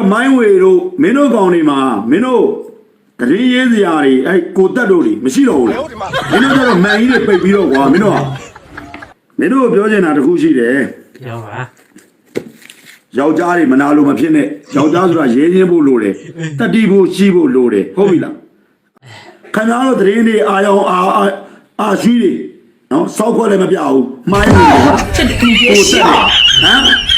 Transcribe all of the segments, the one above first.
တော့မိုင်းဝေတို့မင်းတို့ကောင်တွေမှာမင်းတို့ကလေးရေးစရာတွေအဲ့ကိုတက်တို့တွေမရှိတော့ဘူးလေမင်းတို့ကတော့မန်ကြီးတွေပိတ်ပြီးတော့ကွာမင်းတို့ကမင်းတို့ပြောချင်တာတခုရှိတယ်ပြောပါယောက်ျားတွေမနာလို့မဖြစ်နဲ့ယောက်ျားဆိုတာရဲရင်းဖို့လိုတယ်တတိဖို့ရှိဖို့လိုတယ်ဟုတ်ပြီလားခင်ဗျားတို့တရင်တွေအာယောင်အာအာရှိတွေနော်စောက်ခွက်လည်းမပြဘူးမိုင်းတွေဟိုတက်တယ်ဟမ်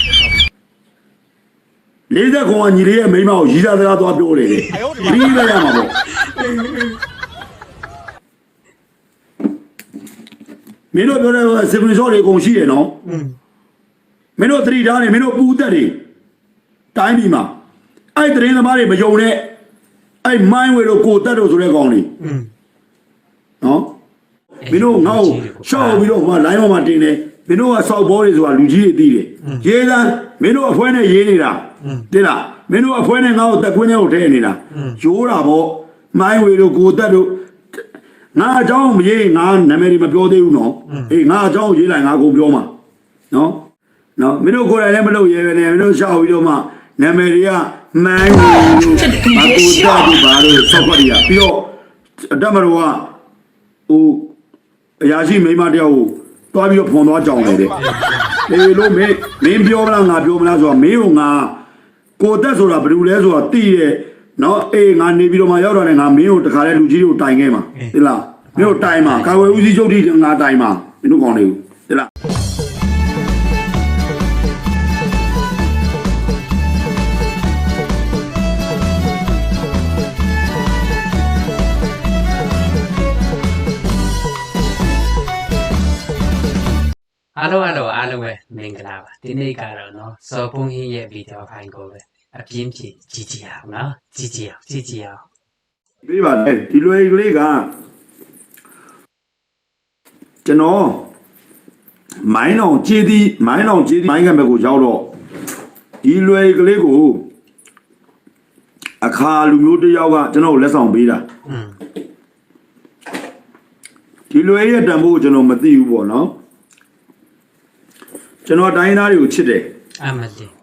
လေးသက်ကောင်ကညီလေးရဲ့မိန်းမကိုရီးသားစကားသွားပြောတယ်လေရီးလိုက်ရမှာပေါ့မင်းတို့ပြောတဲ့ဆေဗင်ရှော့တွေအကုန်ရှိတယ်နော်မင်းတို့သတိထားနေမင်းတို့ပူသက်တွေတိုင်းပြည်မှာအဲ့တရင်သမားတွေမယုံနဲ့အဲ့မိုင်းဝဲတို့ကိုတက်တို့ဆိုတဲ့ကောင်တွေနော်မင်းတို့ငါ့ကိုရှောက်ပြီးတော့ဟိုမှာလိုင်းပေါ်မှာတင်တယ် င်းတို့ကစောက်ဘောတွေဆိုတာလူကြီးတွေသိတယ်ရေးသားမင်းတို့အဖွဲနဲ့ရေးနေတာတင်လားမင်းတို့အဖွဲနဲ့ငါ့ကိုတက်ခွင်းထဲကိုထည့်နေတာရိုးတာပေါ့မိုင်းဝေတို့ကိုတက်တို့ငါအကြောင်းမရေးငါနာမည်တွေမပြောသေးဘူးနော်အေးငါအကြောင်းရေးလိုက်ငါကိုပြောမှာနော်နော်မင်းတို့ကိုယ်တိုင်လည်းမလုပ်ရဲပဲနဲ့မင်းတို့ရှောက်ပြီးတော့မှနာမည်တွေကမိုင်းဝေတို့မကိုတက်တို့ဘာလို့စောက်ဖက်တွေကပြီးတော့အတမတော်ကဟိုအရာရှိမိန်းမတယောက်ကို တွားပြီးတော့ဖွန်သွားကြောင်နေတယ်။အေးလို့မင်းမင်းပြောမလားငါပြောမလားဆိုတော့မင်းကငါကိုတက်ဆိုတာဘယ်လိုလဲဆိုတော့တိရဲ့နော်အေးငါနေပြီးတော့မှရောက်တော့လည်းငါမင်းကိုတခါလဲလူကြီးတွေကိုတိုင်ခဲ့မှာသိလားမင်းတို့တိုင်မှာကာဝယ်ဦးစီးချုပ်တိငါတိုင်မှာမင်းတို့ကောင်းနေဘူးသိလား အားလုံးအားလုံးအားလုံးပဲမင်္ဂလာပါဒီနေ့ကတော့နော်စောပုံဟင်းရဲ့ဗီဒီယိုဖိုင်ကိုပဲအပြင်းပြင်းကြည့်ကြည့်အောင်နော်ကြည့်ကြည့်အောင်ကြည့်ကြည့်အောင်ပြပါလေဒီလွယ်ကလေးကကျွန်တော်မိုင်းအောင်ခြေသည်မိုင်းအောင်ခြေသည်မိုင်းကဘက်ကိုရောက်တော့ဒီလွယ်ကလေးကိုအခါလူမျိုးတယောက်ကကျွန်တော်လက်ဆောင်ပေးတာဒီလွယ်ရဲ့တန်ဖိုးကျွန်တော်မသိဘူးပေါ့နော် ကျွန်တော်တိုင်းသားတွေကိုချစ်တယ်အမှန်တည်း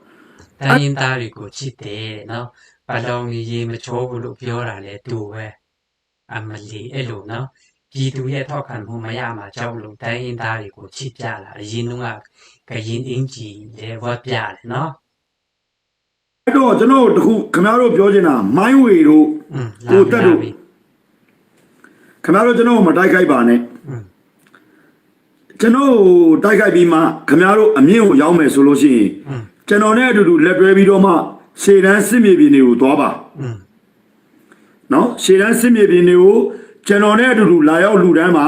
တိုင်းရင်းသားတွေကိုချစ်တယ်တဲ့နော်ဘလောင်ကြီးရေမချောဘူးလို့ပြောတာလေသူပဲအမလီအဲ့လိုနော်ပြည်သူရဲ့ထောက်ခံမှုမရမှာကြောက်လို့တိုင်းရင်းသားတွေကိုချစ်ပြလာအရင်တုန်းကကရင်အင်ကြီးလေဝတ်ပြတယ်နော်အဲ့တော့ကျွန်တော်တို့ခုခင်ဗျားတို့ပြောချင်တာမိုင်းဝေတို့ဟိုတက်တို့ခင်ဗျားတို့ကျွန်တော်မတိုက်ခိုက်ပါနဲ့อืม ကျွန်တော်တိုက်ခိုက်ပြီးမှခမားတို့အမြင့်ကိုရောက်မယ်ဆိုလို့ရှိရင်ကျွန်တော်နဲ့အတူတူလက်တွဲပြီးတော့မှရှေတန်းစစ်မြေပြင်တွေကိုသွားပါနော်ရှေတန်းစစ်မြေပြင်တွေကိုကျွန်တော်နဲ့အတူတူလာရောက်လူတန်းမှာ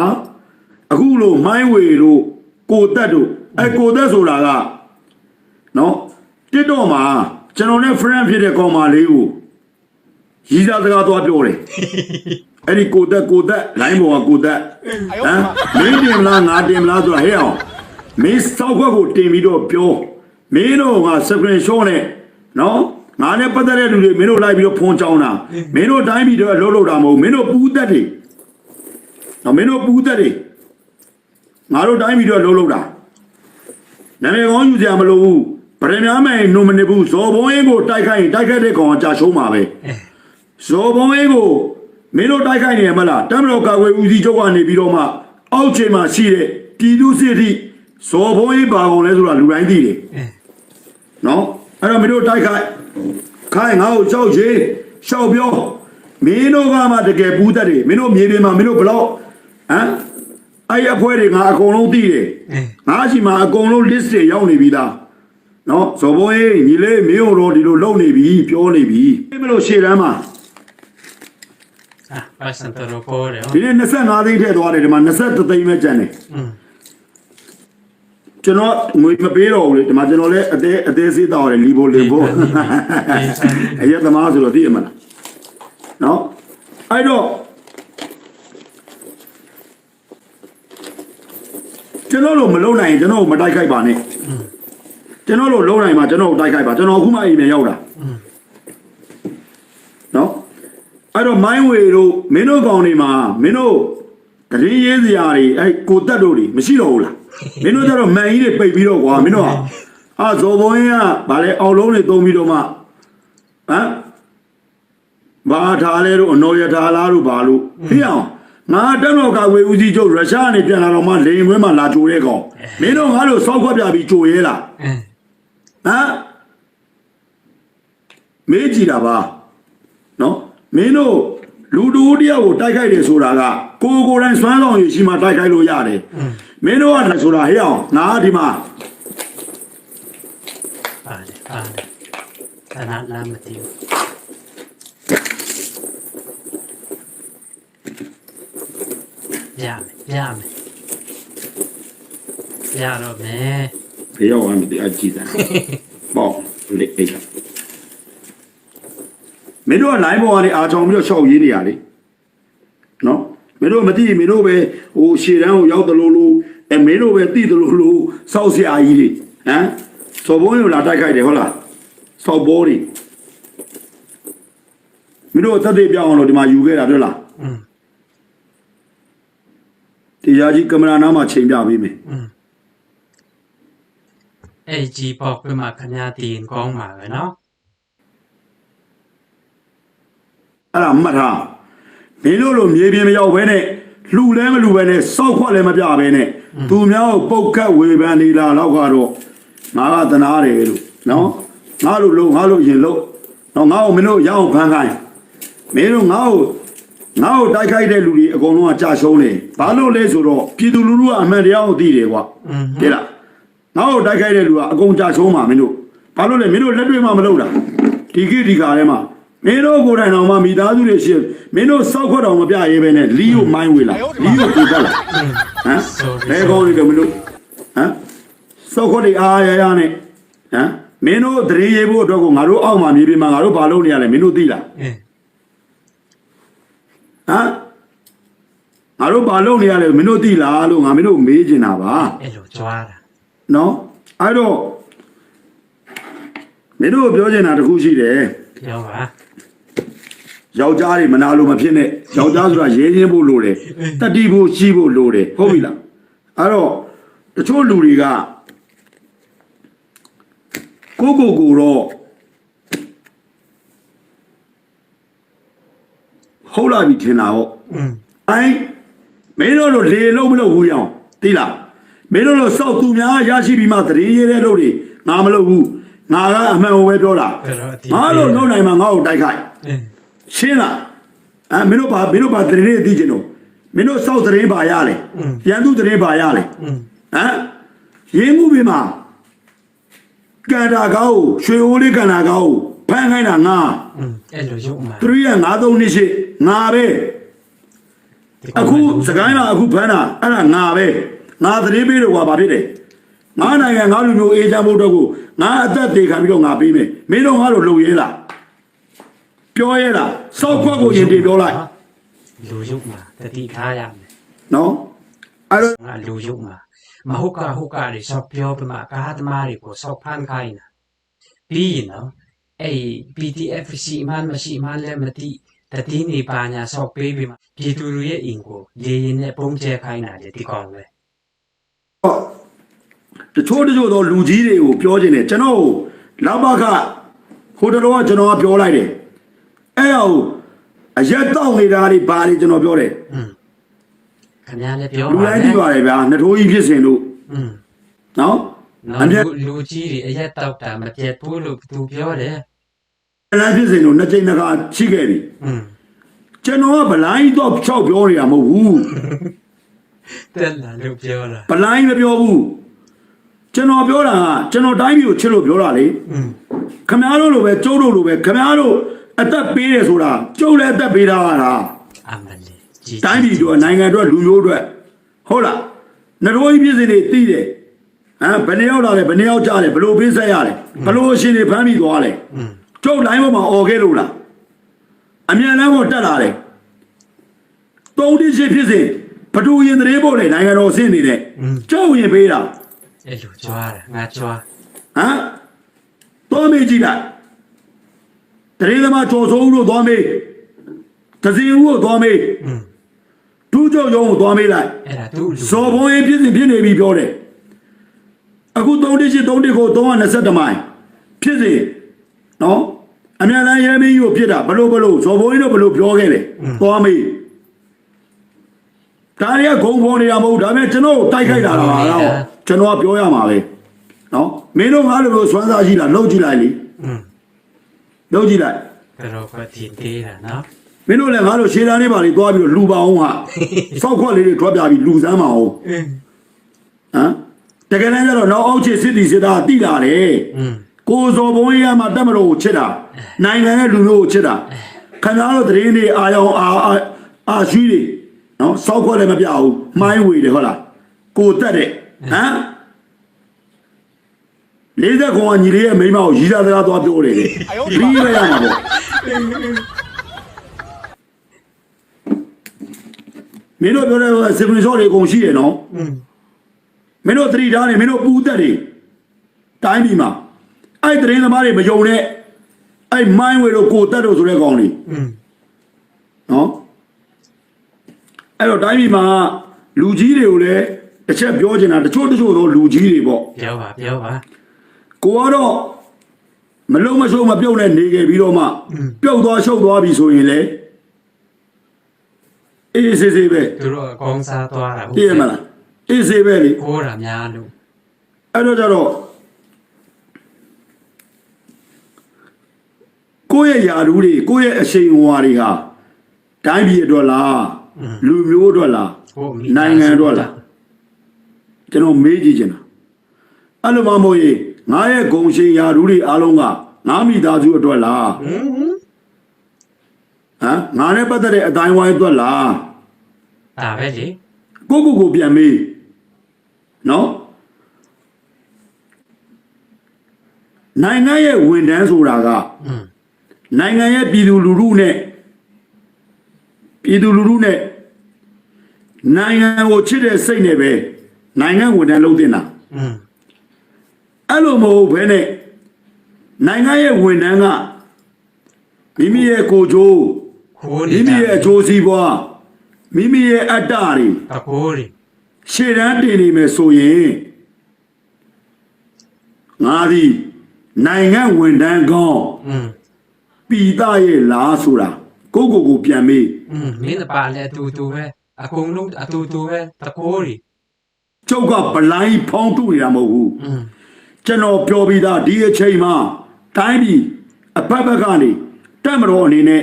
အခုလိုမိုင်းဝေတို့ကိုတက်တို့အဲကိုတက်ဆိုတာကနော်တစ်တော့မှာကျွန်တော်နဲ့ friend ဖြစ်တဲ့ကောင်မလေးကိုရည်စားစကားသွားပြောတယ် အဲ့ဒီကိုတက်ကိုတက် line ပေါ်ကကိုတက်ဟမ်မင်းတင်မလားငါတင်မလားဆိုတာဟဲ့အောင်မင်းစောက်ခွက်ကိုတင်ပြီးတော့ပြောမင်းတို့က screen shot နဲ့နော်ငါနဲ့ပတ်သက်တဲ့လူတွေမင်းတို့လိုက်ပြီးတော့ဖုန်းချောင်းတာမင်းတို့တိုင်းပြည်တော့လှုပ်လှုပ်တာမဟုတ်ဘူးမင်းတို့ပူးသက်တွေနော်မင်းတို့ပူးသက်တွေငါတို့တိုင်းပြည်တော့လှုပ်လှုပ်တာနာမည်ကောင်းယူစရာမလိုဘူးဗရမများမယ်နိုမနေဘူးဇော်ဘုံအင်းကိုတိုက်ခိုက်ရင်တိုက်ခိုက်တဲ့ကောင်ကကြာရှုံးမှာပဲဇော်ဘုံအင်းကို မင်းတို့တိုက်ခိုက်နေရမလားတမတော်ကာကွယ်ဦးစီးချုပ်ကနေပြီးတော့မှအောက်ခြေမှာရှိတဲ့ပြည်သူစစ်တီဇော်ဘုံအင်းပါကောင်လဲဆိုတာလူတိုင်းသိတယ်အဲနော်အဲ့တော့မင်းတို့တိုက်ခိုက်ခိုင်းငါ့ကိုကြောက်ချေရှောက်ပြောမင်းတို့ကမှတကယ်ပူးတတ်တယ်မင်းတို့မြေပြင်မှာမင်းတို့ဘလောက်ဟမ်အဲ့အဖွဲတွေငါအကုန်လုံးသိတယ်အဲငါရှိမှာအကုန်လုံး list တွေရောက်နေပြီသားနော်ဇော်ဘုံအင်းညီလေးမင်းတို့တော့ဒီလိုလုပ်နေပြီပြောနေပြီမလို့ရှေ့တန်းမှာ ဘတ်စံတရပေါ်တယ်ဒီနေ့25သိန်းထည့်သွားတယ်ဒီမှာ23သိန်းပဲကျန်တယ်ကျွန်တော်ငွေမပေးတော့ဘူးလေဒီမှာကျွန်တော်လည်းအသေးအသေးစေးတောင်းရတယ်လီဘိုလင်ဘိုအရက်သမားဆိုတော့သိရမလားနော်အဲ့တော့ကျွန်တော်တို့မလုံနိုင်ရင်ကျွန်တော်တို့မတိုက်ခိုက်ပါနဲ့ကျွန်တော်တို့လုံနိုင်မှာကျွန်တော်တို့တိုက်ခိုက်ပါကျွန်တော်အခုမှအိမ်ပြန်ရောက်တာ အဲ့တော့မိုင်းဝေတို့မင်းတို့ကောင်တွေမှာမင်းတို့တရင်ရေးစရာတွေအဲ့ကိုတက်တို့တွေမရှိတော့ဘူးလားမင်းတို့ကျတော့မန်ကြီးတွေပိတ်ပြီးတော့ကွာမင်းတို့ကအာဇော်ဘုံကြီးကဗာလဲအောင်လုံးတွေသုံးပြီးတော့မှဘာထားလဲတို့အနော်ရထားလားတို့ဘာလို့ဟိအောင်ငါတက်တော့ကဝေဦးစီးချုပ်ရုရှားကနေပြန်လာတော့မှလေရင်ခွဲမှာလာကြိုရဲကောင်မင်းတို့ငါတို့စောက်ခွက်ပြပြီးကြိုရဲလားအင်းဟမ်မေးကြည့်တာပါနော် မင်းတို့လူတူတယောက်ကိုတိုက်ခိုက်တယ်ဆိုတာကကိုယ်ကိုယ်တိုင်စွမ်းဆောင်ရရှိမှတိုက်ခိုက်လို့ရတယ်မင်းတို့ကလည်းဆိုတာဟဲ့အောင်ငါဒီမှာပါတယ်ပါတယ်ခဏလမ်းမသိဘူးရမယ်ရမယ်ရတော့မယ်ဖေရောက်အောင်ဒီအကြည့်တာပေါ့လေအေး မင်းတို့က line ပေါ်ကနေအာချောင်ပြီးတော့ရှောက်ရေးနေရလေနော်မင်းတို့မသိမင်းတို့ပဲဟိုရှေ့တန်းကိုရောက်တလို့လို့အဲမင်းတို့ပဲသိတလို့လို့စောက်စရာကြီးတွေဟမ်စော်ဘုံကိုလာတိုက်ခိုက်တယ်ဟုတ်လားစောက်ဘောတွေမင်းတို့သက်သေပြောင်းအောင်လို့ဒီမှာယူခဲ့တာတွေ့လားတရားကြီးကင်မရာနားမှာချိန်ပြပေးမယ်အဲ့ကြီးပေါက်ပြမှာခမားတင်ကောင်းပါပဲနော် အဲ့ဒါမှတ်ထားမင်းတို့လိုမြေပြင်မရောက်ဘဲနဲ့လှူလဲမလှူဘဲနဲ့စောက်ခွက်လည်းမပြဘဲနဲ့သူများကိုပုတ်ခတ်ဝေဖန်နေလာတော့ကတော့ငါကသနာတယ်လို့နော်ငါလိုလို့ငါလိုရင်လို့နော်ငါ့ကိုမင်းတို့ရအောင်ဖန်ခိုင်းမင်းတို့ငါ့ကိုငါ့ကိုတိုက်ခိုက်တဲ့လူတွေအကုန်လုံးကကြာရှုံးတယ်ဘာလို့လဲဆိုတော့ပြည်သူလူထုကအမှန်တရားကိုသိတယ်ကွာอืมတဲ့လားငါ့ကိုတိုက်ခိုက်တဲ့လူကအကုန်ကြာရှုံးပါမင်းတို့ဘာလို့လဲမင်းတို့လက်တွေ့မှမလုပ်တာဒီကိဒီကာထဲမှာ မင်းတို့ကိုယ်တိုင်တော်မှမိသားစုတွေရှိမင်းတို့စောက်ခွက်တော်မပြရေးပဲနဲ့လီကိုမိုင်းဝေလာလီကိုကိုကလာဟမ်ဘယ်ကောင်းနေတယ်မင်းတို့ဟမ်စောက်ခွက်တွေအားရရနဲ့ဟမ်မင်းတို့တရေရေးဖို့အတွက်ကိုငါတို့အောက်မှာမြေပြင်မှာငါတို့ဘာလုပ်နေရလဲမင်းတို့သိလားအင်းဟမ်ငါတို့ဘာလုပ်နေရလဲမင်းတို့သိလားလို့ငါမင်းတို့မေးချင်တာပါအဲ့လိုကြွားတာနော်အဲ့တော့မင်းတို့ပြောချင်တာတစ်ခုရှိတယ်ပြောပါ ယောက်ျားတွေမနာလို့မဖြစ်နဲ့ယောက်ျားဆိုတာရဲရင်းဖို့လိုတယ်တတိဖို့ရှိဖို့လိုတယ်ဟုတ်ပြီလားအဲ့တော့တချို့လူတွေကကိုကိုကိုတော့ဟုတ်လာပြီထင်တာဟောอืมအိုင်းမင်းတို့လိုလေလုံးမလို့ဘူးရောင်သိလားမင်းတို့လိုစောက်သူများရရှိပြီးမှတရေရဲတဲ့လို့တွေငါမလုပ်ဘူးငါကအမှန်ကိုပဲပြောတာအဲ့တော့ဒီငါလို့လုံးနိုင်မှာငါ့ကိုတိုက်ခိုက်အင်း ရှင်းလားအဲမင်းတို့ပါမင်းတို့ပါတရေသိကျင်တော့မင်းတို့စောက်တရေပါရလေရန်သူတရေပါရလေဟမ်ရင်းမှုပြီမှာကန်တာကောက်ရွှေအိုးလေးကန်တာကောက်ဖမ်းခိုင်းတာငါအဲ့လိုရုပ်မှန်353နှစ်ရှိငါပဲအခုစကိုင်းမှာအခုဖမ်းတာအဲ့ဒါငါပဲငါသတိပေးတော့ကွာဘာဖြစ်လဲငါနိုင်ငံငါလူမျိုးအေးချမ်းဖို့တော့ကိုငါအသက်သေးခံပြီးတော့ငါပေးမယ်မင်းတို့ငါတို့လုံရဲလား ပြောရဲလားစောက်ခွက်ကိုရင်တင်ပြောလိုက်လူရုပ်မှာတတိထားရမယ်နော်အဲ့တော့ငါလူရုပ်မှာမဟုတ်ကဟုတ်ကတွေဆောက်ပြောပြမှာကားသမားတွေကိုဆောက်ဖမ်းခိုင်းတာပြီးရင်နော်အဲ့ PDF ရှိမှန်းမရှိမှန်းလည်းမသိတတိနေပါညာဆောက်ပေးပြီးမှပြည်သူတွေရဲ့အင်ကိုလေရင်နဲ့ပုံကျဲခိုင်းတာလေဒီကောင်ပဲတချို့တချို့သောလူကြီးတွေကိုပြောခြင်းတယ်ကျွန်တော်ကိုလောက်ပါခဟိုတလောကကျွန်တော်ကပြောလိုက်တယ် အဲ့ဒါကိုအရက်တောက်နေတာတွေဘာတွေကျွန်တော်ပြောတယ် อืมခင်ဗျားလည်းပြော လူ ပါ တိုင်း လေ သိပါတယ်ဗျာနှစ်ထိုးကြီးဖြစ်စဉ်လို့ อืม နော် နော် အမြဲ လူလူကြီးတွေအရက်တောက်တာမပြတ်ဘူးလို့သူပြောတယ် အလားဖြစ်စဉ်လို့နှစ်ကြိမ်နှစ်ခါရှိခဲ့ပြီ อืม ကျွန်တော်ကဗလိုင်းတော့ချောက်ပြောနေတာမဟုတ်ဘူး တက်လာလို့ပြောတာ ဗလိုင်းမပြောဘူးကျွန်တော်ပြောတာကကျွန်တော်တိုင်းပြည်ကိုချစ်လို့ပြောတာလေ อืม ခမားတို့လိုပဲကျုပ်တို့လိုပဲခမားတို့ အသက်ပေးတယ်ဆိုတာကျုပ်လည်းအသက်ပေးတာကလား အမလေးကြီး တိုင်းပြည်တို့နိုင်ငံတို့လူမျိုးတို့ဟုတ်လားနှတော်ကြီးပြည်စင်တွေသိတယ်ဟမ်ဘယ်နှစ်ယောက်လာလဲဘယ်နှစ်ယောက်ကြားလဲဘယ်လိုပေးဆက်ရလဲဘယ်လိုအရှင်တွေဖမ်းပြီးသွားလဲ อืม ကျုပ်လိုင်းပေါ်မှာអော်ခဲ့လို့လားအမြန်လမ်းပေါ်တက်လာတယ်တုံးတိရှိဖြစ်စဉ်ဘဒူရင်တရေပို့လေနိုင်ငံတော်အဆင့်နေတဲ့ကျုပ်ရင်ပေးတာ အဲ့လိုကြွားတာငါကြွား ဟမ်တော်မေးကြည့်လိုက် တရေသမားကျော်စိုးဦးတို့သွားမေးကစင်ဦးတို့သွားမေးဒူးကျော်ရုံးကိုသွားမေးလိုက်အဲ့ဒါသူ့လူဇော်ဘုံရင်ပြည့်စင်ဖြစ်နေပြီပြောတယ်အခု3.8 3.9ကို320မိုင်ဖြစ်စဉ်နော်အမြန်တမ်းရဲမင်းကြီးကိုဖြစ်တာဘလို့ဘလို့ဇော်ဘုံကြီးတို့ဘလို့ပြောခဲ့တယ်သွားမေးဒါတွေကဂုံဖုံနေတာမဟုတ်ဒါပေမဲ့ကျွန်တော်ကိုတိုက်ခိုက်တာလားတော့ကျွန်တော်ကပြောရမှာပဲနော်မင်းတို့ငါလိုလိုစွမ်းစားကြည့်လားလှုပ်ကြည့်လိုက်လေ လုပ်ကြည့်လိုက်ကတော့ဖတ်တီသေးတာနော်မင်းတို့လည်းငါတို့ရှေးတန်းလေးပါလေးသွားပြီးတော့လူပါအောင်ဟာစောက်ခွက်လေးတွေထွက်ပြပြီးလူစမ်းပါအောင်ဟမ်တကယ်တမ်းကျတော့နောက်အောက်ချစ်စစ်တီစစ်သားတိလာတယ်ကိုစော်ဘုံကြီးကမှတက်မတော်ကိုချစ်တာနိုင်ငံရဲ့လူမျိုးကိုချစ်တာခင်ဗျားတို့တရင်တွေအာယောင်အာအာရှိတွေနော်စောက်ခွက်လည်းမပြဘူးမိုင်းဝေတယ်ဟုတ်လားကိုတက်တယ်ဟမ် လေးသက်ခွန်ကညီလေးရဲ့မိန်းမကိုရီးစားစကားသွားပြောတယ်လေပြီးလိုက်ရမှာပေါ့မင်းတို့ပြောတဲ့ဆေပရီဆော့တွေအကုန်ရှိရနော်မင်းတို့သတိထားနေမင်းတို့ပူသက်တွေတိုင်းပြည်မှာအဲ့တရင်သမားတွေမယုံနဲ့အဲ့မိုင်းဝေတို့ကိုတက်တို့ဆိုတဲ့ကောင်တွေနော်အဲ့တော့တိုင်းပြည်မှာလူကြီးတွေကိုလည်းတစ်ချက်ပြောချင်တာတချို့တချို့တော့လူကြီးတွေပေါ့ပြောပါပြောပါ ကိုကတော့မလုံးမရှုံးမပြုတ်နဲ့နေခဲ့ပြီးတော့မှပြုတ်သွားရှုပ်သွားပြီဆိုရင်လေအေးစေးစေးပဲသူတို့အကောင်းစားသွားတာတည်ရမလားအေးစေးပဲလေကိုးတာများလို့အဲ့တော့ကြတော့ကိုယ့်ရဲ့ယာဓူတွေကိုယ့်ရဲ့အရှိန်အဝါတွေဟာတိုင်းပြည်အတွက်လားလူမျိုးအတွက်လားကိုမိနိုင်ငံအတွက်လားကျွန်တော်မေးကြည့်ချင်တာအဲ့လိုမှမဟုတ်ရင် ငါရဲ့ဂုံရှင်ယာရူးတွေအားလုံးကငါမိသားစုအတွက်လားဟမ်ငါနဲ့ပတ်သက်တဲ့အတိုင်းဝိုင်းအတွက်လားဒါပဲလေကိုကိုကိုပြန်မေးနော်နိုင်ငံရဲ့ဝန်ထမ်းဆိုတာကနိုင်ငံရဲ့ပြည်သူလူထုနဲ့ပြည်သူလူထုနဲ့နိုင်ငံကိုချစ်တဲ့စိတ်နဲ့ပဲနိုင်ငံဝန်ထမ်းလုပ်တင်တာอืม အဲ့လိုမဟုတ်ဘဲနဲ့နိုင်ငံရဲ့ဝန်ထမ်းကမိမိရဲ့ကိုကြိုးမိမိရဲ့အကျိုးစီးပွားမိမိရဲ့အတ္တတွေတကိုးတွေရှေ့တန်းတင်နေမယ်ဆိုရင်ငါသည်နိုင်ငံဝန်ထမ်းကောင်းပီတာရဲ့လားဆိုတာကိုကိုကိုပြန်မေးမင်းပါလဲတူတူပဲအကုန်လုံးအတူတူပဲတကိုးတွေကျုပ်ကဘလိုင်းဖောင်းတူနေတာမဟုတ်ဘူး ကျွန်တော်ပြောပြီးသားဒီအချိန်မှာတိုင်းပြည်အဖက်ဖက်ကနေတက်မတော်အနေနဲ့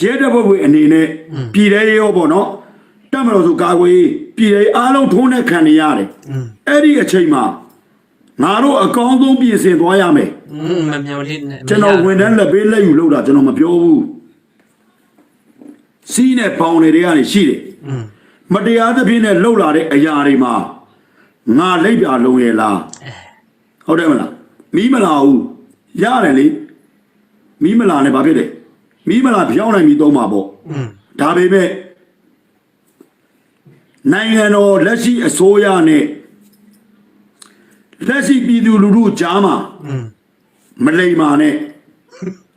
ရဲတပ်ဖွဲ့ဝင်အနေနဲ့ပြည်ထဲရောပေါ့နော်တက်မတော်ဆိုကာကွယ်ပြည်ထဲအားလုံးထုံးနဲ့ခံနေရတယ်အဲ့ဒီအချိန်မှာငါတို့အကောင်းဆုံးပြင်ဆင်သွားရမယ်မမြော်လေးကျွန်တော်ဝန်ထမ်းလက်ပေးလက်ယူလောက်တာကျွန်တော်မပြောဘူးစီးနဲ့ပေါင်တွေတွေကနေရှိတယ်မတရားသဖြင့်နဲ့လှုပ်လာတဲ့အရာတွေမှာငါလိပ်ပြလုံးရဲ့လား ဟုတ်တယ်မလားမီးမလာဘူးရတယ်လေမီးမလာနဲ့ဘာဖြစ်လဲမီးမလာပြောင်းနိုင်ပြီးသုံးပါပေါ့ဒါပေမဲ့နိုင်ငံတော်လက်ရှိအစိုးရနဲ့လက်ရှိပြည်သူလူထုကြားမှာမလိမ္မာနဲ့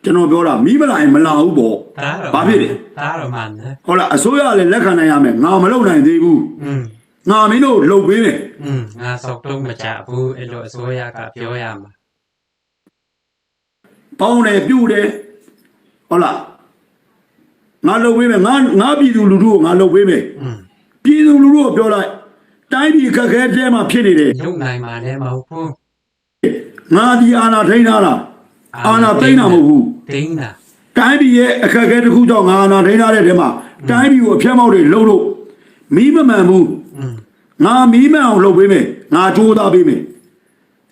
ကျွန်တော်ပြောတာမိမလာရင်မလာဘူးပေါ့ဘာဖြစ်လဲဒါတော့မှန်တယ်ဟုတ်လားအစိုးရလည်းလက်ခံနိုင်ရမယ်ငါမလုပ်နိုင်သေးဘူးငါမင်းတို့လှုပ်ပေးမယ် ငါဆောက်တော့မကြဘူးအဲ့လိုအစိုးရကပြောရမှာပေါင်းတယ်ပြုတ်တယ်ဟုတ်လားငါလုပ်ပေးမယ်ငါငါပြည်သူလူထုကိုငါလုပ်ပေးမယ်ပြည်သူလူထုကိုပြောလိုက်တိုင်းပြည်ကခဲတဲမှာဖြစ်နေတယ်ရုပ်နိုင်မှာလည်းမဟုတ်ဘူးငါဒီအာနာထိန်းတာလားအာနာထိန်းတာမဟုတ်ဘူးထိန်းတာတိုင်းပြည်ရဲ့အခက်အခဲတစ်ခုကြောင့်ငါအာနာထိန်းတာတဲ့ထဲမှာတိုင်းပြည်ကိုအဖြတ်မောက်တွေလှုပ်လို့မီးမမှန်ဘူး ငါမီးမှန်အောင်လုပ်ပေးမယ်ငါကြိုးစားပေးမယ်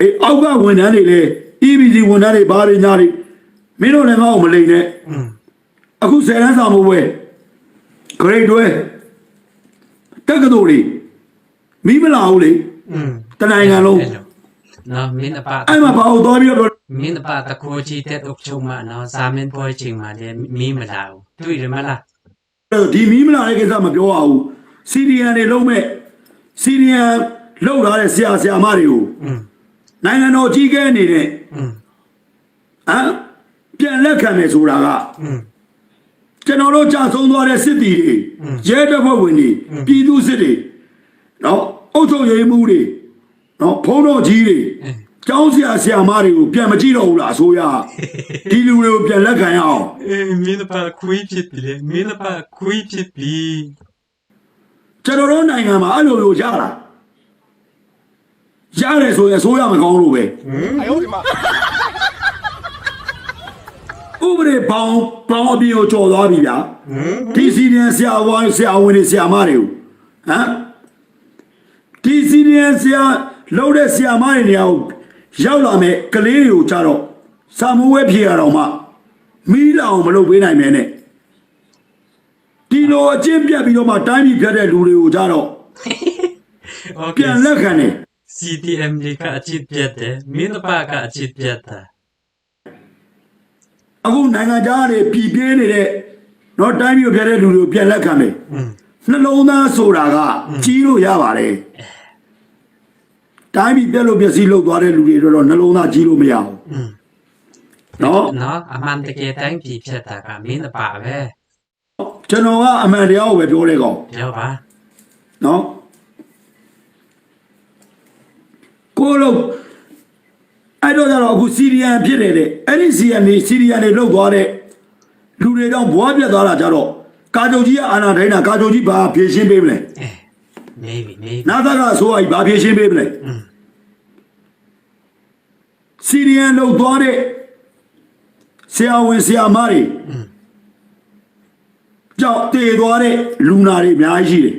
အေးအောက်ကဝန်ထမ်းတွေလည်း EBC ဝန်ထမ်းတွေဘာတွေညာတွေမင်းတို့လည်းငါ့ကိုမလိမ်နဲ့အခုဆယ်တန်းစာမို့ပဲ grade တွဲတက္ကသိုလ်တွေမီးမလာဘူးလေတနိုင်ငံလုံးနော်မင်းအပါအဲ့မှာဘာလို့သွားပြီးတော့မင်းအပါတခိုးကြီးတက်တော့ချုံမနော်စာမင်းပွဲချိန်မှာလည်းမီးမလာဘူးတွေ့တယ်မလားဒီမီးမလာတဲ့ကိစ္စမပြောရဘူးစီရီယန်တွေလုံးမဲ့ စီရီယံလောက်လာတဲ့ဆရာဆရာမတွေကိုနိုင်ငံတော်ကြီးကဲနေတဲ့ဟမ်ပြန်လက်ခံမယ်ဆိုတာကကျွန်တော်တို့ကြာဆုံးသွားတဲ့စစ်တီတွေရဲတပ်ဖွဲ့ဝင်တွေပြည်သူစစ်တွေနော်အုပ်ချုပ်ရေးမှူးတွေနော်ဘုန်းတော်ကြီးတွေကျောင်းဆရာဆရာမတွေကိုပြန်မကြည့်တော့ဘူးလားအစိုးရဒီလူတွေကိုပြန်လက်ခံရအောင်အေးမင်းတို့ပါခွေးဖြစ်ပြီလေမင်းတို့ပါခွေးဖြစ်ပြီ ကျွန်တော်တို့နိုင်ငံမှာအဲ့လိုလိုရတာရတယ်ဆိုရင်အစိုးရမကောင်းလို့ပဲအယုံဒီမှာဥပဒေပေါင်းပေါင်းအပြင်ကိုကျော်သွားပြီဗျာဒီစီရင်ဆရာဝန်ဆရာဝန်တွေဆရာမတွေကိုဟမ်ဒီစီရင်ဆရာလှုပ်တဲ့ဆရာမတွေနေရာကိုရောက်လာမဲ့ကလေးတွေကိုကြတော့စာမိုးဝဲဖြေရတော့မှမီးလောင်မလုပ်ပေးနိုင်မယ်နဲ့ လိုအကျင့်ပြတ်ပြီးတော့မှတိုင်းပြည်ဖြတ်တဲ့လူတွေကိုကြတော့ပြန်လက်ခံတယ် CTM လေးကအချစ်ပြတ်တယ်မင်းပါကအချစ်ပြတ်တာအခုနိုင်ငံသားတွေပြည်ပြင်းနေတဲ့တော့တိုင်းပြည်ဖြတ်တဲ့လူတွေကိုပြန်လက်ခံတယ်နှလုံးသားဆိုတာကကြီးလို့ရပါတယ်တိုင်းပြည်ပြက်လို့ပြက်စီးလို့သွားတဲ့လူတွေတော့နှလုံးသားကြီးလို့မရဘူးနော်နော်အမှန်တကယ်တိုင်းပြည်ဖြတ်တာကမင်းပါပဲ ကျွန်တော်ကအမှန်တရားကိုပဲပြောတဲ့ကောင်ပြောပါနော်ကိုလုံးအဲ့တော့ကျတော့အခုစီရီယန်ဖြစ်တယ်တဲ့အဲ့ဒီစီရီယန်နေစီရီယန်နေလောက်သွားတဲ့လူတွေတော့ဘွားပြတ်သွားတာကြတော့ကာကြုံကြီးကအာနာတိုင်းတာကာကြုံကြီးဘာဖြည့်ရှင်းပေးမလဲအဲနေပြီနေနာသကဆိုအိဘာဖြည့်ရှင်းပေးမလဲစီရီယန်လောက်သွားတဲ့ဆရာဝန်ဆရာမတွေ ကြောင့်တည်သွားတဲ့လူနာတွေအများကြီးရှိတယ်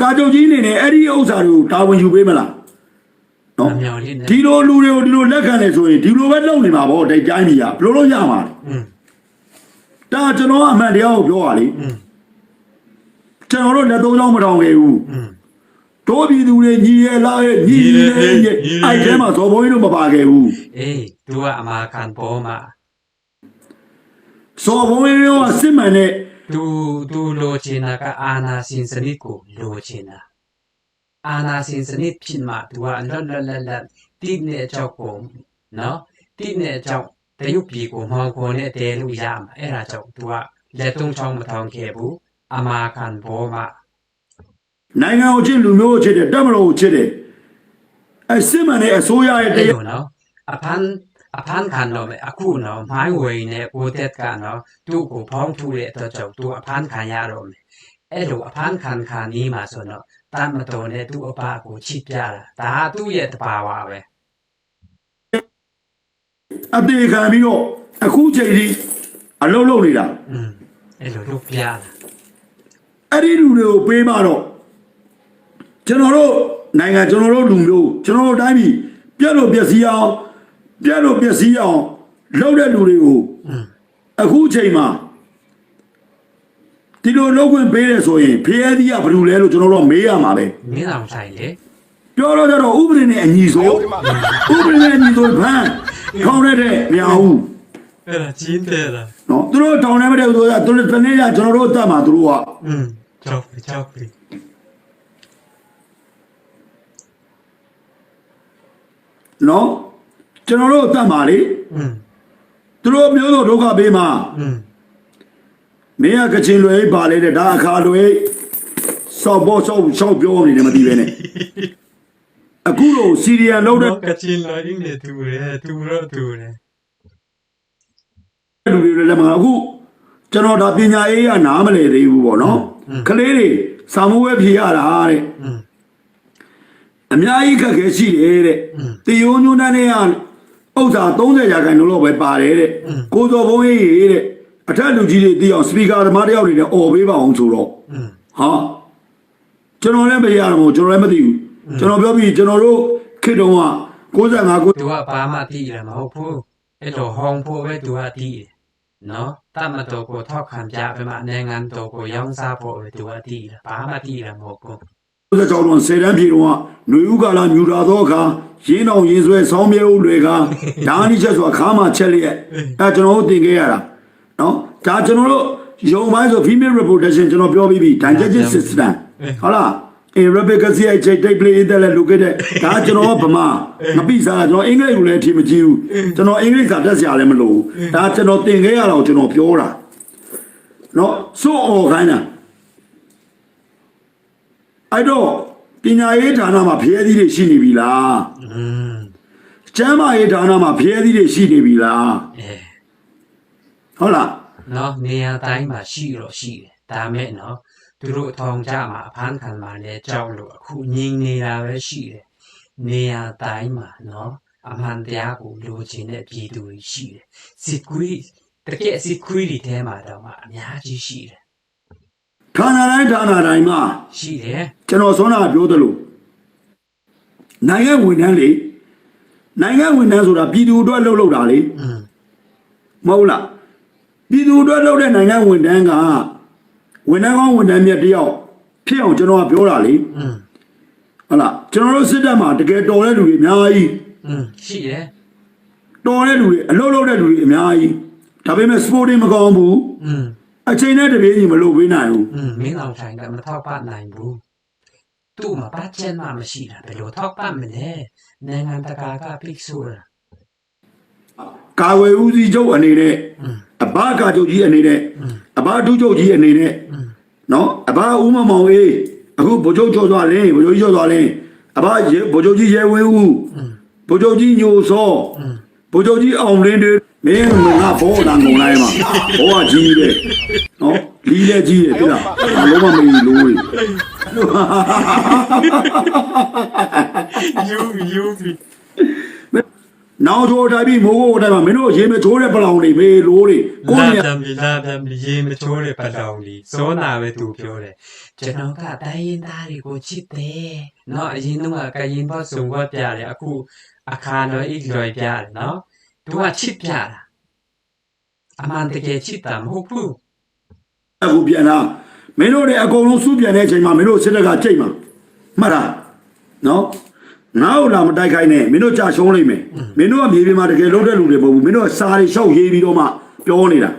ကာကြုံကြီးအနေနဲ့အဲ့ဒီဥစ္စာတွေကိုတာဝန်ယူပေးမလားနော်ဒီလိုလူတွေကိုဒီလိုလက်ခံနေဆိုရင်ဒီလိုပဲလုပ်နေမှာဗောတိတ်တိုင်းကြီးကဘလို့လို့ရမှာလဲဒါကျွန်တော်အမှန်တရားကိုပြောတာလေကျွန်တော်တို့လက်သုံးချောင်းမထောင်ခဲ့ဘူးတို့ပြည်သူတွေညီရလားရဲ့ညီရရဲ့အဲ့ထဲမှာဇော်ဘုန်းကြီးတို့မပါခဲ့ဘူးအေးတို့ကအမာခံပေါ်မှာ စော်ဘုံမင်းမျိုးကစစ်မှန်တဲ့သူသူလိုချင်တာကအာနာရှင်စနစ်ကိုလိုချင်တာအာနာရှင်စနစ်ဖြစ်မှသူကလွတ်လွတ်လပ်လပ်တိနဲ့အကြောက်ကိုနော်တိနဲ့အကြောက်တရုတ်ပြည်ကိုမောင်ကိုနဲ့တဲလို့ရမှာအဲ့ဒါကြောင့်သူကလက်တုံးချောင်းမထောင်ခဲ့ဘူးအမာခံဘောမှာနိုင်ငံကိုချစ်လူမျိုးကိုချစ်တယ်တပ်မတော်ကိုချစ်တယ်အစစ်မှန်တဲ့အစိုးရရဲ့တရားနော်အဖန် အဖန်ခံတော့မယ်အခုနော်မိုင်းဝေနဲ့ကိုတက်ကနော်သူ့ကိုဖောင်းထူတဲ့အတွက်ကြောင့်သူအဖန်ခံရတော့မယ်အဲ့လိုအဖန်ခံခံနီးမှာဆိုတော့တမ်းမတော်နဲ့သူ့အဖကိုချစ်ပြတာဒါကသူ့ရဲ့တဘာဝပဲအသေးခံပြီးတော့အခုချိန်ထိအလုံးလုံးနေတာอืมအဲ့လိုလုပ်ပြတာအဲ့ဒီလူတွေကိုပေးမှတော့ကျွန်တော်တို့နိုင်ငံကျွန်တော်တို့လူမျိုးကျွန်တော်တို့တိုင်းပြည်ပြက်လို့ပျက်စီးအောင် ပြန်လို့ပျက်စီးအောင်လုပ်တဲ့လူတွေကိုအခုချိန်မှာဒီလိုလုပ်ခွင့်ပေးတယ်ဆိုရင်ဖရဲဒီကဘယ်လိုလဲလို့ကျွန်တော်တို့မေးရမှာပဲမင်းအောင်ဆိုင်လေပြောတော့ကြတော့ဥပဒေနဲ့အညီဆိုဥပဒေနဲ့အညီဆိုဖန်ထောင်ရတဲ့မရဘူးအဲ့ဒါကျင်းတယ်လားနော်သူတို့ထောင်ထဲမတဲ့ဆိုတော့သူတို့တနေ့ကကျွန်တော်တို့အတတ်မှာသူတို့ကအင်းကြောက်ကြောက်ပြီနော် ကျွန်တော်တို့တတ်ပါလေသူတို့မျိုးတို့ဒုက္ခပေးမှာမင်းကကချင်လွယ်ပါလေတဲ့ဒါအခါလွယ်စောက်ပေါ်စောက်စောက်ပြောနေတယ်မသိပဲနဲ့အခုလိုစီရီယန်လောက်တဲ့ကချင်လွယ်နေတူတယ်တူတော့တူတယ်လူတွေလည်းမှာအခုကျွန်တော်ဒါပညာရေးရနားမလည်သေးဘူးပေါ့နော်ကလေးတွေစာမိုးပဲဖြေရတာတဲ့အများကြီးခက်ခဲရှိတယ်တဲ့တေယုံညွန်းတန်းတွေက ဥစ္စာ30ရာခိုင်နှုန်းလောက်ပဲပါတယ်တဲ့ကိုစော်ဘုံရေးရေးတဲ့အထက်လူကြီးတွေသိအောင်စပီကာသမားတယောက်တွေနဲ့អော်ပေးပါအောင်ဆိုတော့ อืม ဟာကျွန်တော်လည်းမရရမို့ကျွန်တော်လည်းမသိဘူးကျွန်တော်ပြောပြီးကျွန်တော်တို့ခေတ်တုန်းက65ကို သူကဘာမှသိရမှာမဟုတ်ဘူးအဲ့တော့ဟောင်းဖို့ပဲသူကသိတယ်နော်တတ်မတော်ကိုထောက်ခံကြပြမနိုင်ငံတော်ကိုရောင်းစားဖို့ပဲသူကသိတယ်ဘာမှသိရမှာမဟုတ်ဘူး 96တောင်10တန်းပြည်တုန်းကຫນွေဥကာလာမြူတာသောအခါရင်းအောင်ရင်ဆွဲဆောင်းမြဲဦးတွေကဒါအနိချက်ဆိုတာခါမှချက်လျက်အဲကျွန်တော်တို့သင်ခဲ့ရတာနော်ဒါကျွန်တော်တို့ယုံပိုင်းဆို female reproduction ကျွန်တော်ပြောပြီးပြီ digestive system ဟုတ်လား Arabic ကစီအိုက်ချိတ်တိတ်ပလေးတဲ့လည်းလူခဲ့တဲ့ဒါကျွန်တော်ဗမာမပိစားကျွန်တော်အင်္ဂလိပ်ကိုလည်းအထင်မကြီးဘူးကျွန်တော်အင်္ဂလိပ်စာတက်စရာလည်းမလိုဘူးဒါကျွန်တော်သင်ခဲ့ရတော့ကျွန်တော်ပြောတာနော်စိုးအော်ခိုင်းတာ အဲ့တော့ပညာရေးဌာနမှာဖျဲသီးတွေရှိနေပြီလားอืมကျမ်းမာရေးဌာနမှာဖျဲသီးတွေရှိနေပြီလားအဲဟုတ်လားနော်နေရာတိုင်းမှာရှိတော့ရှိတယ်ဒါမဲ့နော်သူတို့အထောင်ကြမှာအဖမ်းခံမှာလည်းကြောက်လို့အခုငြိမ်နေတာပဲရှိတယ်နေရာတိုင်းမှာနော်အမှန်တရားကိုလိုချင်တဲ့ပြည်သူတွေရှိတယ်စစ်ကွေးတကယ်စစ်ကွေးတွေထဲမှာတော့မှအများကြီးရှိတယ် ဌာနတိုင်းဌာနတိုင်းမှာရှိတယ်ကျွန်တော်ဆုံးတာပြောသလိုနိုင်ငံဝန်ထမ်းလေနိုင်ငံဝန်ထမ်းဆိုတာပြည်သူအတွက်လှုပ်လှုပ်တာလေမဟုတ်လားပြည်သူအတွက်လှုပ်တဲ့နိုင်ငံဝန်ထမ်းကဝန်ထမ်းကောင်းဝန်ထမ်းမြတ်တယောက်ဖြစ်အောင်ကျွန်တော်ကပြောတာလေဟုတ်လားကျွန်တော်တို့စစ်တပ်မှာတကယ်တော်တဲ့လူတွေအများကြီးရှိတယ်တော်တဲ့လူတွေအလုပ်လုပ်တဲ့လူတွေအများကြီးဒါပေမဲ့ sporting မကောင်းဘူး အချိန်နဲ့တပြေးညီမလို့ပေးနိုင်ဘူးอืมမင်းအောင်ဆိုင်ကမထောက်ပနိုင်ဘူးသူ့မှာဘတ်ဂျက်မှမရှိတာဘယ်လိုထောက်ပမလဲနိုင်ငံတကာကပိတ်ဆို့တာကာဝေဦးစီးချုပ်အနေနဲ့အဘကာချုပ်ကြီးအနေနဲ့အဘဒုချုပ်ကြီးအနေနဲ့နော်အဘဦးမမောင်အေးအခုဗိုလ်ချုပ်ကျော်စွာလင်းဗိုလ်ချုပ်ကြီးကျော်စွာလင်းအဘဗိုလ်ချုပ်ကြီးရဲဝင်းဦးဗိုလ်ချုပ်ကြီးညိုစောဗိုလ်ချုပ်ကြီးအောင်လင်းတွေ မင်းငါဘောတာငုံလိုက်မှာဘောကကြီးတယ်နော်လီးလည်းကြီးတယ်ပြလားဘာလို့မမီလို့လေယူယူပြီနောင်ထိုးတိုင်းပြီးမိုးကိုတိုင်းမှာမင်းတို့ရေမချိုးတဲ့ပလောင်တွေမေလို့တွေကိုယ်မြန်ပြီလာပြန်ပြီရေမချိုးတဲ့ပလောင်တွေစောနာပဲသူပြောတယ်ကျွန်တော်ကတိုင်းရင်းသားတွေကိုချစ်တယ်နော်အရင်တော့ကကရင်ဘောဆုံဘောပြတယ်အခုအခါတော့ဤလွယ်ပြတယ်နော် တို့ကချစ်ပြတာအမှန်တကယ်ချစ်တာမဟုတ်ဘူးအခုပြန်လာမင်းတို့တွေအကုန်လုံးစုပြန်တဲ့အချိန်မှာမင်းတို့စစ်တပ်ကကြိတ်မှာမှတ်လားနော်ငါ့ကိုလာမတိုက်ခိုင်းနဲ့မင်းတို့ကြာရှုံးလိမ့်မယ်မင်းတို့ကမြေပြင်မှာတကယ်လုံးတဲ့လူတွေမဟုတ်ဘူးမင်းတို့ကစားတွေရှောက်ရေးပြီးတော့မှပြောနေတာ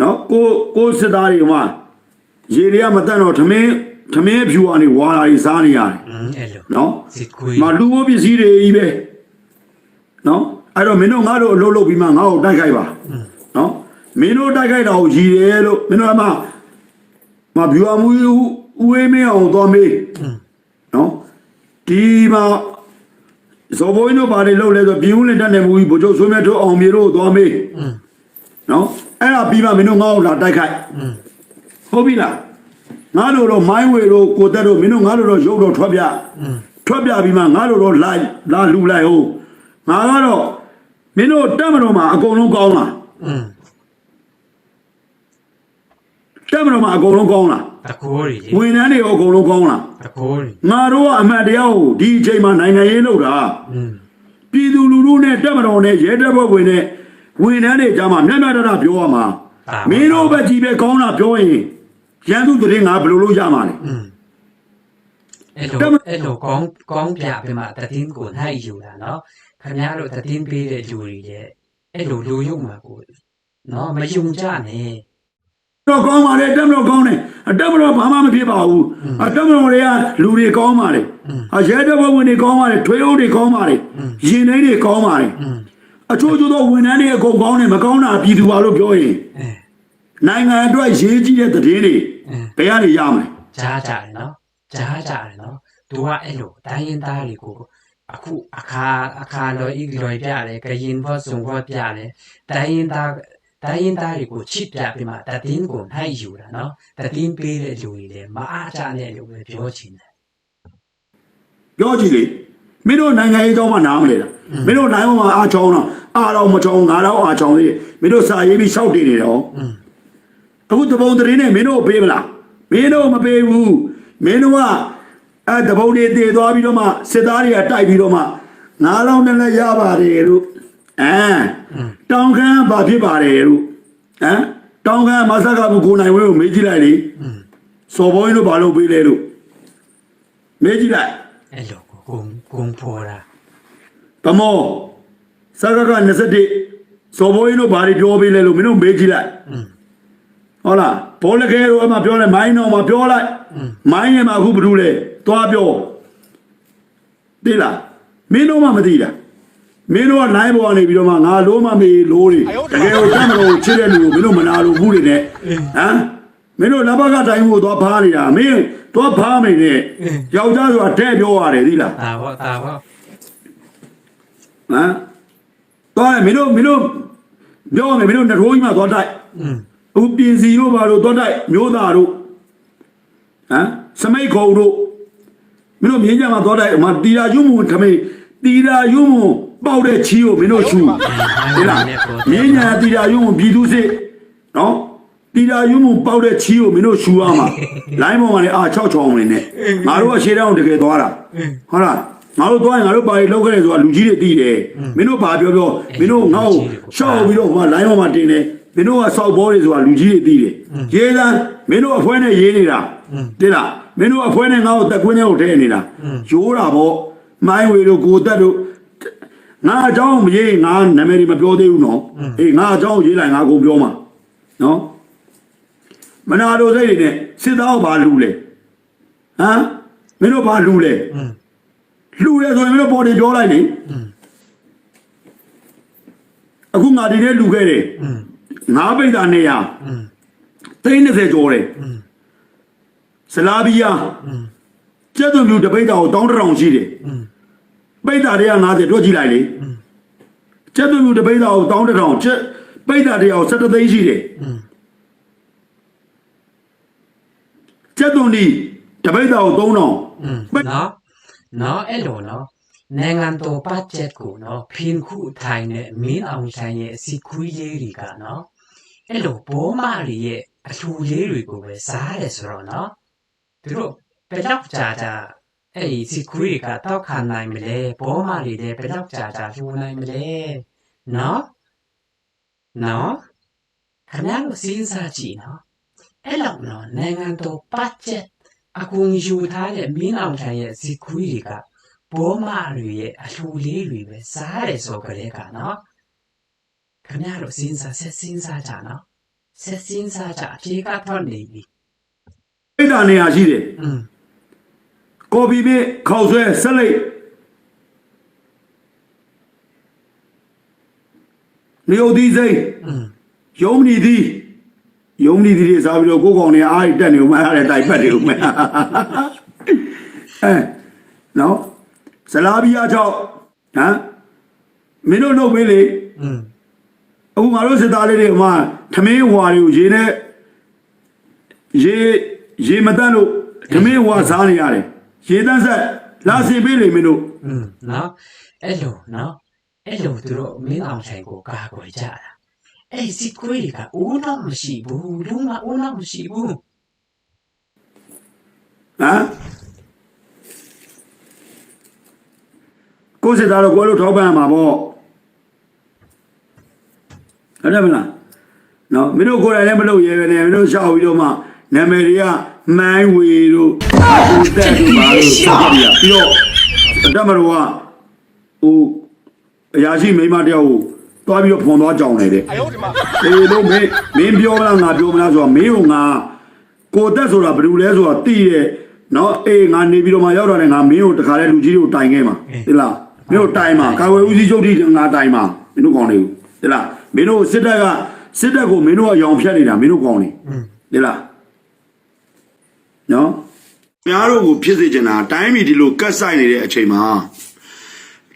နော်ကိုကိုစစ်သားတွေကမှရေတွေကမတတ်တော့ထမင်းထမင်းဖြူကနေဝါလာကြီးစားနေရတယ်နော်မလူဘိုးပစ္စည်းတွေကြီးပဲနော် အဲ့တော့မင်းတို့ငါတို့အလုပ်လုပ်ပြီးမှငါ့ကိုတိုက်ခိုက်ပါနော်မင်းတို့တိုက်ခိုက်တာကိုရည်တယ်လို့မင်းတို့ကမှမဗျူဟာမူဦးဝေးမင်းအောင်သွားမေးနော်ဒီမှာဇော်ဘိုးတို့ဘာတွေလုပ်လဲဆိုပြင်းဦးလင်တက်နေမူကြီးဗိုလ်ချုပ်ဆွေးမြတ်တို့အောင်မြေတို့သွားမေးနော်အဲ့ဒါပြီးမှမင်းတို့ငါ့ကိုလာတိုက်ခိုက်ဟုတ်ပြီလားငါတို့တော့မိုင်းဝေတို့ကိုတက်တို့မင်းတို့ငါတို့တော့ရုပ်တော့ထွက်ပြထွက်ပြပြီးမှငါတို့တော့လာလာလူလိုက်ဟုတ်ငါကတော့ မင်းတို့တက်မတော်မှာအကုန်လုံးကောင်းလားတက်မတော်မှာအကုန်လုံးကောင်းလားတကောရီဝန်ထမ်းတွေအကုန်လုံးကောင်းလားတကောရီငါတို့ကအမှန်တရားကိုဒီအချိန်မှာနိုင်ငံရေးလုပ်တာပြည်သူလူထုနဲ့တက်မတော်နဲ့ရဲတပ်ဖွဲ့ဝင်နဲ့ဝန်ထမ်းတွေကြားမှာမျက်မျက်တရပြောရမှာမင်းတို့ပဲကြည်ပဲကောင်းတာပြောရင်ရန်သူတရင်ငါဘယ်လိုလုပ်ရမှာလဲအဲ့လိုအဲ့လိုကောင်းကောင်းပြပြမှာတည်င်းကိုနိုင်ယူတာနော် ခမရတို့တည်င်းပေးတဲ့လူတွေရဲ့အဲ့လိုလူယုံမှာကိုနော်မယုံကြနဲ့တော့ကောင်းပါလေတက်မလို့ကောင်းတယ်အတက်မလို့ဘာမှမဖြစ်ပါဘူးအတက်မလို့တွေကလူတွေကောင်းပါလေအရဲတပ်ဖွဲ့ဝင်တွေကောင်းပါလေထွေးအုပ်တွေကောင်းပါလေရင်တိုင်းတွေကောင်းပါလေအချို့ချို့သောဝန်ထမ်းတွေအကုန်ကောင်းတယ်မကောင်းတာပြည်သူပါလို့ပြောရင်နိုင်ငံအတွက်ရေးကြီးတဲ့သတင်းတွေဘယ်ကနေရမလဲကြားကြတယ်နော်ကြားကြတယ်နော်သူကအဲ့လိုတိုင်းရင်းသားတွေကို အခုအခါအခါလော်ဤလော်ပြတယ်ကရင်ဘော့စုံဘော့ပြတယ်တိုင်းရင်သားတိုင်းရင်သားတွေကိုချစ်ပြပြီးမှတတင်းကိုနိုင်ယူတာနော်တတင်းပေးတဲ့လူတွေလည်းမအားချတဲ့လူပဲပြောချင်တယ်ပြောကြည့်လေမင်းတို့နိုင်ငံရေးကြောင်းမှနားမလဲတာမင်းတို့နိုင်ငံမှာအားချောင်းတော့အားတော့မချောင်းငါတော့အားချောင်းသေးမင်းတို့စာရေးပြီးရှောက်တင်နေတော့အခုတပုံတရင်နဲ့မင်းတို့ပေးမလားမင်းတို့မပေးဘူးမင်းတို့က အဲတပုတ်တွေတည်သွားပြီးတော့မှစစ်သားတွေကတိုက်ပြီးတော့မှငါးလောင်းနဲ့လည်းရပါတယ်လို့အဲတောင်ခမ်းဘာဖြစ်ပါတယ်လို့ဟမ်တောင်ခမ်းမဆက်ကမကိုနိုင်ဝဲကိုမေးကြည့်လိုက်လေစော်ဘုန်းကြီးတို့ဘာလုပ်ပေးလဲလို့မေးကြည့်လိုက်အဲ့လိုကုန်းကုန်းဖော်တာတမောဆက်ကက27စော်ဘုန်းကြီးတို့ဘာတွေပြောပေးလဲလို့မင်းတို့မေးကြည့်လိုက်ဟုတ်လားဘောလကဲတို့အမှပြောလိုက်မိုင်းတော်မှာပြောလိုက်မိုင်းရမှာအခုဘာလုပ်လဲ သွားပြောသိလားမင်းတို့မှမသိတာမင်းတို့ကလိုင်းပေါ်ကနေပြီးတော့မှငါလိုးမမေးလို့တွေတကယ်ကိုတတ်မလို့ချစ်တဲ့လူကိုမင်းတို့မနာလို့ဘူးတွေနဲ့ဟမ်မင်းတို့လဘကတိုင်းကိုသွားဖားနေတာမင်းသွားဖားမိနေယောက်ျားဆိုတာတဲ့ပြောရတယ်သိလားဒါပေါ့ဒါပေါ့ဟမ်သွားတယ်မင်းတို့မင်းတို့ပြောမယ်မင်းတို့နှထိုးကြီးမှသွားတိုက်อืมအခုပြင်စီတို့ဘာတို့သွားတိုက်မျိုးသားတို့ဟမ်စမိတ်ခုံတို့ မင်းတို့မြင်းကြမှာသွားတိုက်မတီရာယုံမုံခမေတီရာယုံမုံပေါက်တဲ့ချီကိုမင်းတို့ရှူဟဲ့လားမြင်းညာတီရာယုံမုံပြည်သူစစ်နော်တီရာယုံမုံပေါက်တဲ့ချီကိုမင်းတို့ရှူရမှာလိုင်းပေါ်မှာလည်းအာ6ချောင်းဝင်နေငါတို့ကရှေ့တောင်းတကယ်သွားတာဟုတ်လားငါတို့သွားရင်ငါတို့ပါရီလောက်ခဲ့တယ်ဆိုတာလူကြီးတွေသိတယ်မင်းတို့ဘာပြောပြောမင်းတို့ငါ့ကိုရှော့ပြီးတော့ဟိုမှာလိုင်းပေါ်မှာတင်တယ်မင်းတို့ကစောက်ဘောတွေဆိုတာလူကြီးတွေသိတယ်ရေးစမ်းမင်းတို့အဖွဲနဲ့ရေးနေတာတိလား မင်းတို့အခွဲနဲ့ငါ့ကိုတကွင်းထဲကိုထည့်နေတာကျိုးတာပေါ့မိုင်းဝေတို့ကိုတက်တို့ငါအကြောင်းမရေးငါနာမည်မပြောသေးဘူးနော်အေးငါအကြောင်းရေးလိုက်ငါကိုပြောမှာနော်မနာလိုစိတ်တွေနဲ့စစ်သားကိုဘာလူလဲဟမ်မင်းတို့ဘာလူလဲလူတယ်ဆိုရင်မင်းတို့ပေါ်တယ်ပြောလိုက်လေအခုငါဒီနေ့လူခဲ့တယ်ငါပိတ်တာနေရသိန်း30ကျော်တယ် ဇလာဗီယာကျက်သူလူတပိတ်တာကိုတောင်းတထောင်ရှိတယ်ပိတ်တာတွေက90တွက်ကြည့်လိုက်လေကျက်သူလူတပိတ်တာကိုတောင်းတထောင်ကျက်ပိတ်တာတွေက17သိန်းရှိတယ်ကျက်သူနီတပိတ်တာကို3000နော်နော်အဲ့လိုနော်နိုင်ငံတော်ပတ်ချက်ကိုနော်ဖင်ခုထိုင်တဲ့မင်းအောင်ဆိုင်ရဲ့စီခွေးလေးတွေကနော်အဲ့လိုဘောမတွေရဲ့အထူလေးတွေကိုပဲစားတယ်ဆိုတော့နော် သူတို့ဘယ်တော့ကြာကြာအဲ့ဒီ security ကတောက်ခံနိုင်မလဲဘောမတွေလည်းဘယ်တော့ကြာကြာလှူနိုင်မလဲနော်နော်ခဏလို့စဉ်းစားကြည့်နော်အဲ့လောက်နော်နိုင်ငံတော်ပတ်ချက်အကူယူထားတဲ့မင်းအောင်ထိုင်ရဲ့ security ကဘောမတွေရဲ့အလှူလေးတွေပဲစားတယ်ဆိုကြတဲ့ကနော်ခင်ဗျားတို့စဉ်းစားဆက်စဉ်းစားကြနော်ဆက်စဉ်းစားကြအဖြေကထွက်နေပြီ ပိတ်တာနေရာရှိတယ်ကော်ပီပိခေါက်ဆွဲဆက်လိုက်နေုတ်ဒီစိယုံမနီဒီယုံမနီဒီတွေစားပြီးတော့ကိုယ်ကောင်တွေအားရတက်နေဦးမအားရတိုက်ပတ်နေဦးမအဲနော်ဇလာဘီယာကြောင့်ဟမ်မင်းတို့လုပ်ပေးလေအခုငါတို့စစ်သားလေးတွေဟိုမှာထမင်းဟွာတွေကိုရေနဲ့ရေ ရေမတန့်လို့ထမင်းဟွာစားနေရတယ်ရေတန့်ဆက်လာစီပေးလေမင်းတို့อืมနော်အဲ့လိုနော်အဲ့လိုသူတို့မင်းအောင်ထိုင်ကိုကာကွယ်ကြတာအဲ့ဒီဇီခွေးတွေကဦးတော့မရှိဘူးလုံးဝဦးတော့မရှိဘူးဟမ်ကိုယ်စစ်သားတော့ကိုယ်တို့ထောက်ပံ့မှာပေါ့ဟုတ်တယ်မလားနော်မင်းတို့ကိုယ်တိုင်လည်းမလုပ်ရဲပဲနဲ့မင်းတို့ရှောက်ပြီးတော့မှ နာမည်တွေကနှိုင်းဝေတို့ဟိုတက်တို့မာတို့ဆက်ပြရပြီးတော့အတမတော်ကဟိုအရာရှိမိန်းမတယောက်ကိုတွားပြီးတော့ဖွန်သွားကြောင်နေတယ်အေးလို့မင်းမင်းပြောမလားငါပြောမလားဆိုတော့မင်းကငါကိုတက်ဆိုတာဘယ်လိုလဲဆိုတာသိရဲ့နော်အေးငါနေပြီးတော့မှရောက်တော့တယ်ငါမင်းကိုတခါလဲလူကြီးကိုတိုင်ခဲ့မှာသိလားမင်းတို့တိုင်မှာကာဝယ်ဦးစီးချုပ်တိငါတိုင်မှာမင်းတို့ကောင်းနေဘူးတိလားမင်းတို့စစ်တပ်ကစစ်တပ်ကိုမင်းတို့ကရောင်ဖြတ်နေတာမင်းတို့ကောင်းနေတိလား နော်များတို့ကိုဖြစ်စေချင်တာတိုင်းပြည်ဒီလိုကတ်ဆိုင်နေတဲ့အချိန်မှာ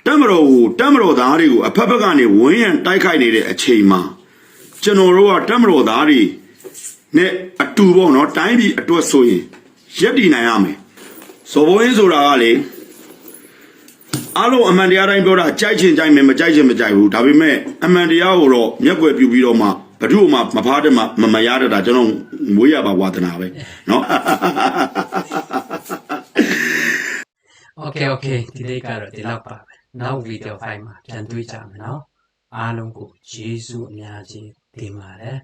တက်မတော်ကိုတက်မတော်သားတွေကိုအဖက်ဖက်ကနေဝင်းရံတိုက်ခိုက်နေတဲ့အချိန်မှာကျွန်တော်တို့ကတက်မတော်သားတွေနဲ့အတူပေါ့နော်တိုင်းပြည်အတွက်ဆိုရင်ရက်တည်နိုင်ရမယ်စောဘဝင်းဆိုတာကလေအားလုံးအမှန်တရားတိုင်းပြောတာကြိုက်ချင်ကြိုက်မယ်မကြိုက်ချင်မကြိုက်ဘူးဒါပေမဲ့အမှန်တရားကိုတော့မျက်ွယ်ပြူပြီးတော့မှ ဘဒုမှမဖားတဲ့မှာမမရတဲ့တာကျွန်တော်မွေးရပါဝါသနာပဲเนาะ Okay okay ဒီနေ့ကတော့ဒီလောက်ပါပဲနောက်ဗီဒီယိုဖိုင်မှာပြန်တွေ့ကြမယ်เนาะအားလုံးကိုယေရှုအများကြီးတင်ပါတယ်